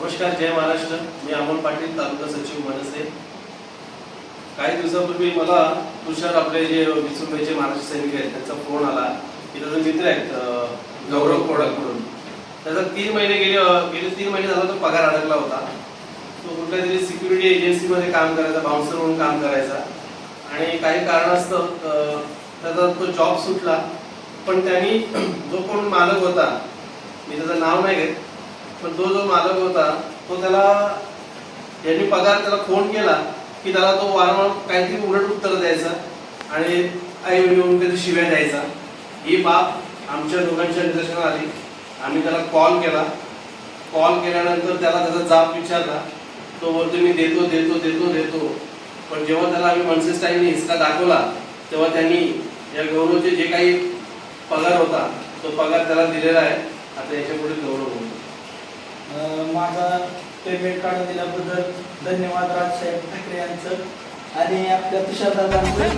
नमस्कार जय महाराष्ट्र. मी अमोल पाटील तालुका सचिव मनसे. काही दिवसापूर्वी मला तुषार आपले जे विसुंबईचे महाराष्ट्र सैनिक आहेत त्यांचा फोन आला. की त्याचा मित्र आहेत गौरव कोडक म्हणून. त्याचा तीन महिने गेले गेले तीन महिने झाला तो पगार अडकला होता. तो कुठल्या तरी सिक्युरिटी एजन्सीमध्ये काम करायचा बाउन्सर म्हणून काम करायचा. आणि काही कारणास्तव त्याचा तो जॉब सुटला. पण त्यांनी जो कोण मालक होता मी त्याचं नाव नाही घेत पण तो जो मालक होता तो त्याला यांनी पगार त्याला फोन केला की त्याला तो वारंवार काहीतरी उलट उत्तर द्यायचा आणि आई येऊन कधी शिव्या द्यायचा. ही बाब आमच्या दोघांच्या निदर्शनात आली. आम्ही त्याला कॉल केला. कॉल केल्यानंतर त्याला त्याचा जाब विचारला. तो बोलतो मी देतो देतो देतो देतो. पण जेव्हा त्याला आम्ही मनसेस स्टाईलने हिसका दाखवला तेव्हा त्यांनी या गौरवचे जे काही पगार होता तो पगार त्याला दिलेला आहे. आता याच्यापुढे गौरव होतो माझा पेमेंट काढून दिल्याबद्दल धन्यवाद राजसाहेब ठाकरे यांचं आणि आपल्या तुषारदादांचं.